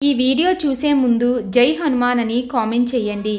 ఈ వీడియో చూసే ముందు జై హనుమాన్ అని కామెంట్ చేయండి.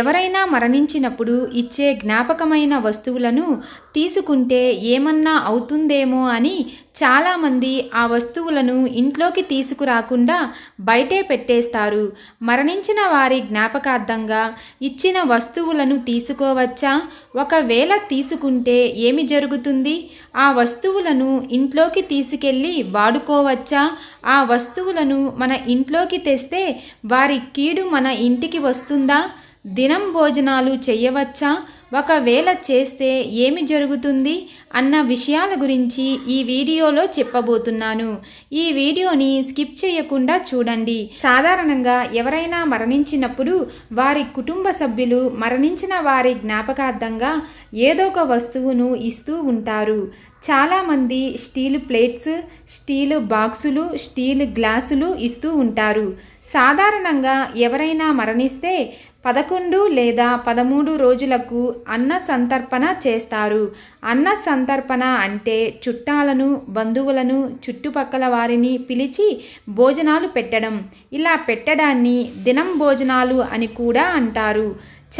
ఎవరైనా మరణించినప్పుడు ఇచ్చే జ్ఞాపకమైన వస్తువులను తీసుకుంటే ఏమన్నా అవుతుందేమో అని చాలామంది ఆ వస్తువులను ఇంట్లోకి తీసుకురాకుండా బయటే పెట్టేస్తారు. మరణించిన వారి జ్ఞాపకార్థంగా ఇచ్చిన వస్తువులను తీసుకోవచ్చా? ఒకవేళ తీసుకుంటే ఏమి జరుగుతుంది? ఆ వస్తువులను ఇంట్లోకి తీసుకెళ్ళి వాడుకోవచ్చా? ఆ వస్తువులను మన ఇంట్లో ఇంట్లోకి తెస్తే వారి కీడు మన ఇంటికి వస్తుందా? దినం భోజనాలు చేయవచ్చా? ఒకవేళ చేస్తే ఏమి జరుగుతుంది అన్న విషయాల గురించి ఈ వీడియోలో చెప్పబోతున్నాను. ఈ వీడియోని స్కిప్ చేయకుండా చూడండి. సాధారణంగా ఎవరైనా మరణించినప్పుడు వారి కుటుంబ సభ్యులు మరణించిన వారి జ్ఞాపకార్థంగా ఏదో ఒక వస్తువును ఇస్తూ ఉంటారు. చాలామంది స్టీల్ ప్లేట్స్ స్టీల్ బాక్సులు స్టీల్ గ్లాసులు ఇస్తూ ఉంటారు. సాధారణంగా ఎవరైనా మరణిస్తే పదకొండు లేదా పదమూడు రోజులకు అన్న సంతర్పణ చేస్తారు. అన్న సంతర్పణ అంటే చుట్టాలను బంధువులను చుట్టుపక్కల వారిని పిలిచి భోజనాలు పెట్టడం. ఇలా పెట్టడాన్ని దినం భోజనాలు అని కూడా అంటారు.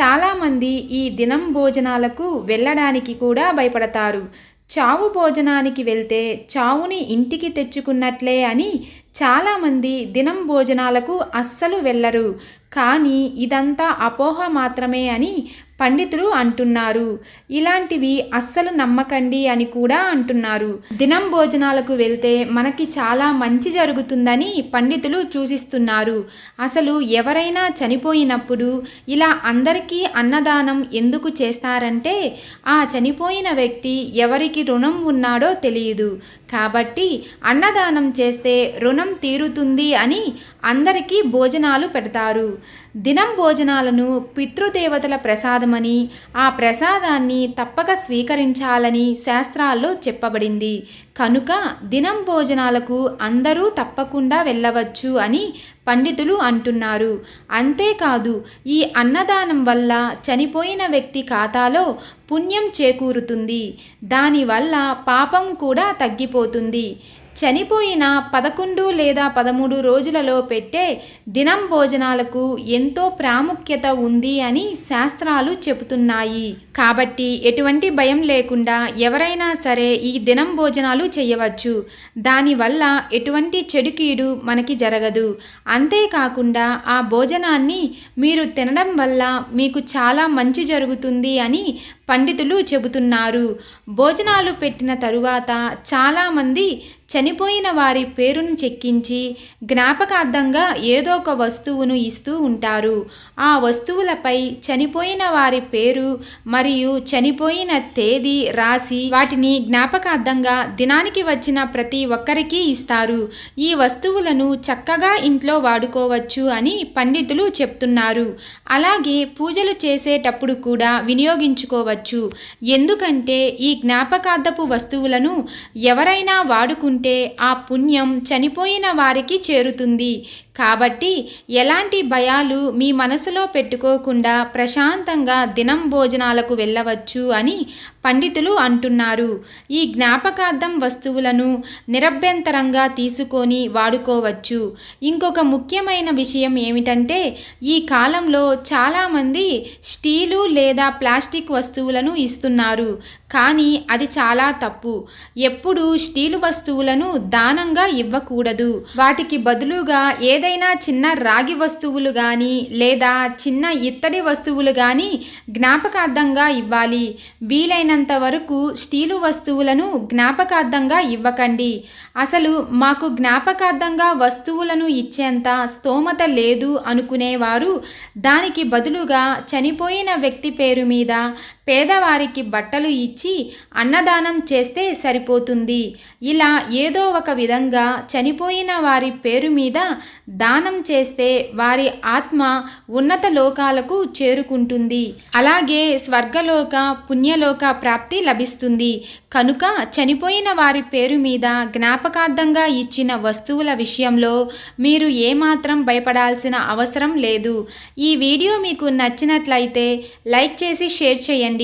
చాలామంది ఈ దినం భోజనాలకు వెళ్ళడానికి కూడా భయపడతారు. చావు భోజనానికి వెళ్తే చావుని ఇంటికి తెచ్చుకున్నట్లే అని చాలామంది దినం భోజనాలకు అస్సలు వెళ్ళరు. కానీ ఇదంతా అపోహ మాత్రమే అని పండితులు అంటున్నారు. ఇలాంటివి అస్సలు నమ్మకండి అని కూడా అంటున్నారు. దినం భోజనాలకు వెళ్తే మనకి చాలా మంచి జరుగుతుందని పండితులు సూచిస్తున్నారు. అసలు ఎవరైనా చనిపోయినప్పుడు ఇలా అందరికీ అన్నదానం ఎందుకు చేస్తారంటే ఆ చనిపోయిన వ్యక్తి ఎవరికి రుణం ఉన్నాడో తెలియదు. కాబట్టి అన్నదానం చేస్తే రుణం తీరుతుంది అని అందరికీ భోజనాలు పెడతారు. దినం భోజనాలను పితృదేవతల ప్రసాదమని ఆ ప్రసాదాన్ని తప్పక స్వీకరించాలని శాస్త్రాల్లో చెప్పబడింది. కనుక దినం భోజనాలకు అందరూ తప్పకుండా వెళ్ళవచ్చు అని పండితులు అంటున్నారు. అంతేకాదు ఈ అన్నదానం వల్ల చనిపోయిన వ్యక్తి ఖాతాలో పుణ్యం చేకూరుతుంది. దానివల్ల పాపం కూడా తగ్గిపోతుంది. చనిపోయిన పదకొండు లేదా పదమూడు రోజులలో పెట్టే దినం భోజనాలకు ఎంతో ప్రాముఖ్యత ఉంది అని శాస్త్రాలు చెబుతున్నాయి. కాబట్టి ఎటువంటి భయం లేకుండా ఎవరైనా సరే ఈ దినం భోజనాలు చేయవచ్చు. దానివల్ల ఎటువంటి చెడుకీడు మనకి జరగదు. అంతేకాకుండా ఆ భోజనాన్ని మీరు తినడం వల్ల మీకు చాలా మంచి జరుగుతుంది అని పండితులు చెబుతున్నారు. భోజనాలు పెట్టిన తరువాత చాలామంది చనిపోయిన వారి పేరును చెక్కించి జ్ఞాపకార్థంగా ఏదో ఒక వస్తువును ఇస్తూ ఉంటారు. ఆ వస్తువులపై చనిపోయిన వారి పేరు మరియు చనిపోయిన తేదీ రాసి వాటిని జ్ఞాపకార్థంగా దినానికి వచ్చిన ప్రతి ఒక్కరికి ఇస్తారు. ఈ వస్తువులను చక్కగా ఇంట్లో వాడుకోవచ్చు అని పండితులు చెప్తున్నారు. అలాగే పూజలు చేసేటప్పుడు కూడా వినియోగించుకోవచ్చు. ఎందుకంటే ఈ జ్ఞాపకార్థపు వస్తువులను ఎవరైనా వాడుకుంటే ఆ పుణ్యం చనిపోయిన వారికి చేరుతుంది. కాబట్టి ఎలాంటి భయాలు మీ మనసులో పెట్టుకోకుండా ప్రశాంతంగా దినం భోజనాలకు వెళ్ళవచ్చు అని పండితులు అంటున్నారు. ఈ జ్ఞాపకార్థం వస్తువులను నిరభ్యంతరంగా తీసుకొని వాడుకోవచ్చు. ఇంకొక ముఖ్యమైన విషయం ఏమిటంటే ఈ కాలంలో చాలామంది స్టీలు లేదా ప్లాస్టిక్ వస్తువులను ఇస్తున్నారు. కానీ అది చాలా తప్పు. ఎప్పుడు స్టీలు వస్తువులను దానంగా ఇవ్వకూడదు. వాటికి బదులుగా ఏదైనా చిన్న రాగి వస్తువులు కానీ లేదా చిన్న ఇత్తడి వస్తువులు కానీ జ్ఞాపకార్థంగా ఇవ్వాలి. వీలైనంత వరకు స్టీలు వస్తువులను జ్ఞాపకార్థంగా ఇవ్వకండి. అసలు మాకు జ్ఞాపకార్థంగా వస్తువులను ఇచ్చేంత స్తోమత లేదు అనుకునేవారు. దానికి బదులుగా చనిపోయిన వ్యక్తి పేరు మీద పేదవారికి బట్టలు ఇచ్చి అన్నదానం చేస్తే సరిపోతుంది. ఇలా ఏదో ఒక విధంగా చనిపోయిన వారి పేరు మీద దానం చేస్తే వారి ఆత్మ ఉన్నత లోకాలకు చేరుకుంటుంది. అలాగే స్వర్గలోక పుణ్యలోక ప్రాప్తి లభిస్తుంది. కనుక చనిపోయిన వారి పేరు మీద జ్ఞాపకార్థంగా ఇచ్చిన వస్తువుల విషయంలో మీరు ఏమాత్రం భయపడాల్సిన అవసరం లేదు. ఈ వీడియో మీకు నచ్చినట్లయితే లైక్ చేసి షేర్ చేయండి.